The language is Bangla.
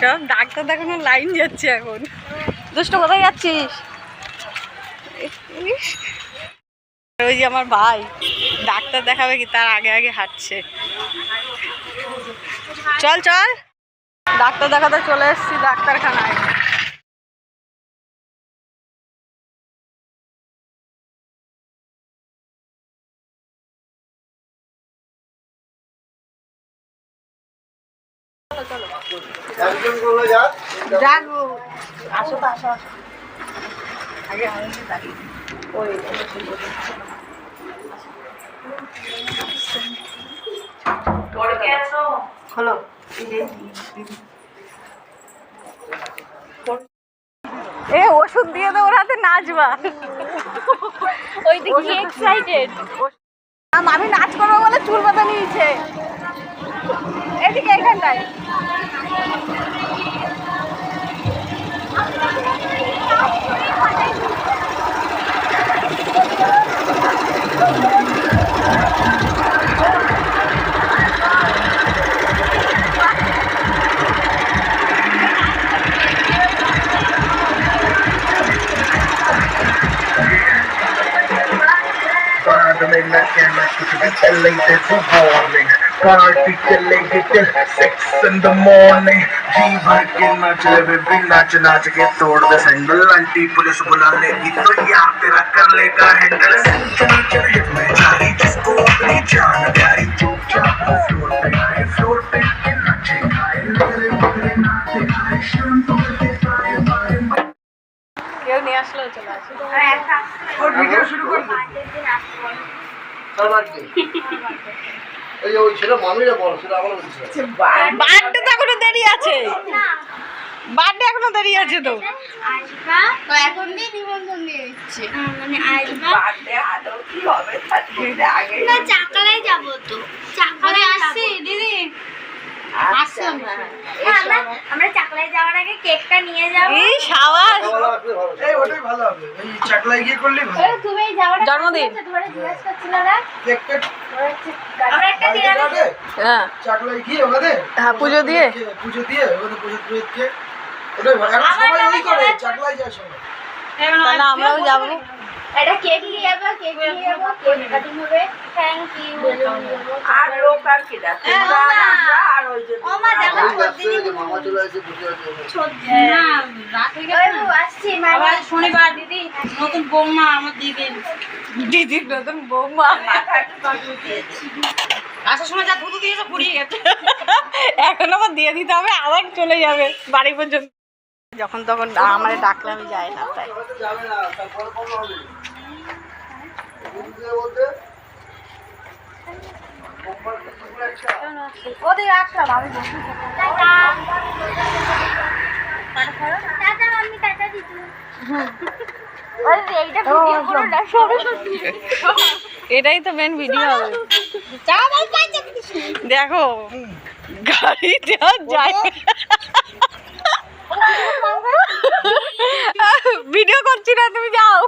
সব ডাক্তার দেখানো লাইন যাচ্ছে এখন। দুষ্ট, কোথায় যাচ্ছিস? ওই যে আমার ভাই, ডাক্তার দেখাবে কি, তার আগে আগে হাঁটছে। চল চল। ডাক্তার দেখাতে চলে এসছি ডাক্তারখানায়। একজন করল যাক। যাক আসো তো আসো আসো। আগে আমি দাঁড়িয়ে। ওই হলো। এ ওষুধ দিয়ে দে ওর হাতে নাচবা। ওই দিকে এক্সাইটেড আমি নাচ করব বলে চুল বাঁধা নিয়েছে। I এখানটায় they left him, he could be telling. party killing it till six in the morning. जी भर के नाच ले बेबी नाच नाच के तोड़ दे सैंडल आंटी पुलिस बुला लेगी तो यार तेरा कर लेगा हैंडल चल चल हिट में जारी जिसको अपनी जान प्यारी. चुप चाप फ्लोर पे आए फ्लोर पे के नाचे गाए. लगरे लगरे नाचे तो और वीडियो शुरू कर दो। এই ওই ছেলে মামিরা বড় আমার বার্থডে তো এখনও দেরি আছে। বার্থডে এখনও দেরি আছে তো। এখন দিয়ে নিমন্ত্রণ দিয়ে দিচ্ছে। মানে আসবা না চাকালায় যাব তো। চাকালায় আসছি দিদি। আসছি আমরা। চাকালায় যাওয়ার আগে কেকটা নিয়ে যাব। এই সাবাস। এই ওটাই ভালো হবে। এই চাকলায় গিয়ে করলেই ভালো। তুমি এই যাওয়ার জন্মদিন। ধরে জিজ্ঞেস করছিলাম কেক কেক। আমরা একটা নিরামিষ। হ্যাঁ। চাকলায় গিয়ে ওখানে হ্যাঁ, পুজো দিয়ে? পুজো দিয়ে ওখানে পুজো দিয়ে। ওটাই ভালো। এখন সবাই ওই করে চাকলায় যায় সবাই। তাহলে আমরাও যাব। একটা কেক নিয়ে যাব কেক নিয়ে যাব কেক কাটিং হবে। থ্যাংক ইউ আর লোক আর কি ডাকে হ্যাঁ, শনিবার দিদি নতুন বৌমা আমার দিদির দিদির নতুন বৌমা। আসার সময় যা ধুতু দিয়েছে পুড়িয়ে গেছে। এখন আবার দিয়ে দিতে হবে আবার চলে যাবে বাড়ি পর্যন্ত। যখন তখন আমার ডাকলে আমি যাই না তাই যাবে না তারপরে কম হবে বুঝতে বলতে ওদের আমি বসে টাটা। টাটা মাম্মি টাটা দিদি। ওই যে এইটা ভিডিও করো না সবাই এটাই তো মেন ভিডিও হবে। দেখো গাড়িতে যায় ভিডিও করছি না তুমি যাও।